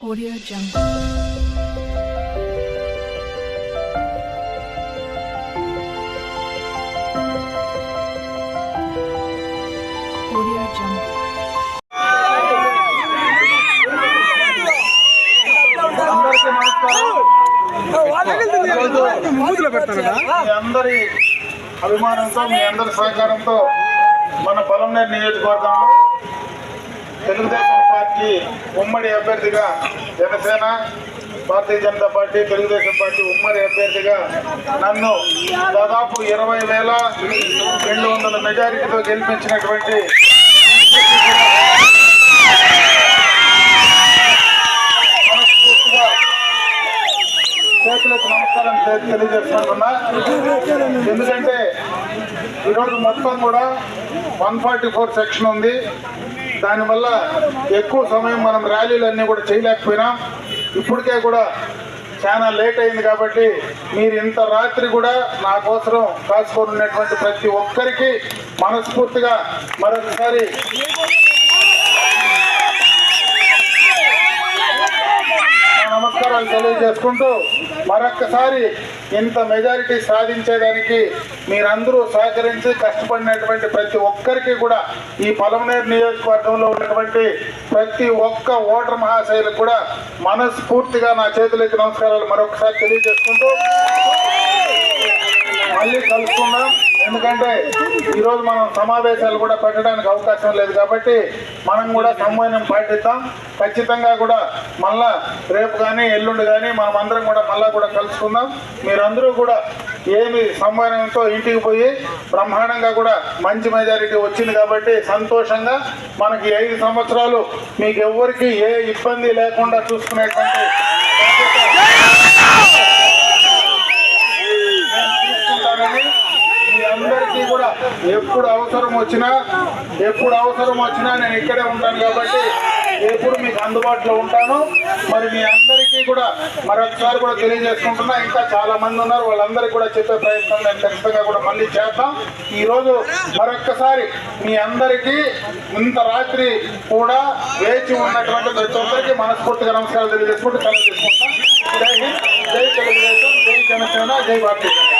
Audio Jungle. Audio Jungle. అందరి అభిమానంతో మీ అందరి సహకారంతో మన పొలంనేరు నియోజకవర్గంలో తెలుగుదేశం పార్టీ ఉమ్మడి అభ్యర్థిగా జనసేన భారతీయ జనతా పార్టీ తెలుగుదేశం పార్టీ ఉమ్మడి అభ్యర్థిగా నన్ను దాదాపు ఇరవై వేల రెండు వందల మెజారిటీతో గెలిపించినటువంటి చేతులకు నమస్కారం తెలియజేస్తున్నా ఎందుకంటే ఈరోజు మొత్తం కూడా వన్ ఫార్టీ ఫోర్ సెక్షన్ ఉంది. దానివల్ల ఎక్కువ సమయం మనం ర్యాలీలన్నీ కూడా చేయలేకపోయినాం ఇప్పటికే కూడా చాలా లేట్ అయింది కాబట్టి మీరు ఇంత రాత్రి కూడా నా కోసం కాసుకొని ఉన్నటువంటి ప్రతి ఒక్కరికి మనస్ఫూర్తిగా మరొకసారి నా నమస్కారాలు తెలియజేసుకుంటూ మరొక్కసారి ఇంత మెజారిటీ సాధించేదానికి మీరందరూ సహకరించి కష్టపడినటువంటి ప్రతి ఒక్కరికి కూడా ఈ పొలంనేరు నియోజకవర్గంలో ఉన్నటువంటి ప్రతి ఒక్క ఓటర్ మహాశైలకు కూడా మనస్ఫూర్తిగా నా చేతులకి నమస్కారాలు మరొకసారి తెలియజేసుకుంటూ మళ్ళీ కలుసుకుందాం. ఎందుకంటే ఈరోజు మనం సమావేశాలు కూడా పెట్టడానికి అవకాశం లేదు కాబట్టి మనం కూడా సమన్వయం పాటిద్దాం. ఖచ్చితంగా కూడా మళ్ళా రేపు కానీ ఎల్లుండి కానీ మనం అందరం కూడా మళ్ళా కూడా కలుసుకుందాం. మీరందరూ కూడా ఏమి సమన్వయంతో ఇంటికి పోయి బ్రహ్మాండంగా కూడా మంచి మెజారిటీ వచ్చింది కాబట్టి సంతోషంగా మనకి ఐదు సంవత్సరాలు మీకు ఎవ్వరికి ఏ ఇబ్బంది లేకుండా చూసుకునేటువంటి ఎప్పుడు అవసరం వచ్చినా ఎప్పుడు అవసరం వచ్చినా నేను ఇక్కడే ఉంటాను కాబట్టి ఎప్పుడు మీకు అందుబాటులో ఉంటాను. మరి మీ అందరికీ కూడా మరొకసారి కూడా తెలియజేసుకుంటున్నా ఇంకా చాలా మంది ఉన్నారు వాళ్ళందరికీ కూడా చెప్పే ప్రయత్నం నేను ఖచ్చితంగా కూడా మళ్ళీ చేద్దాం ఈరోజు మరొక్కసారి మీ అందరికీ ఇంత రాత్రి కూడా వేచి ఉన్నటువంటి ప్రతి ఒక్కరికి మనస్ఫూర్తిగా నమస్కారాలు తెలియజేసుకుంటూ చాలా చేసుకుంటాం జై హింద్ జై తెలుగుదేశం జై జనసేన జై భారతీయ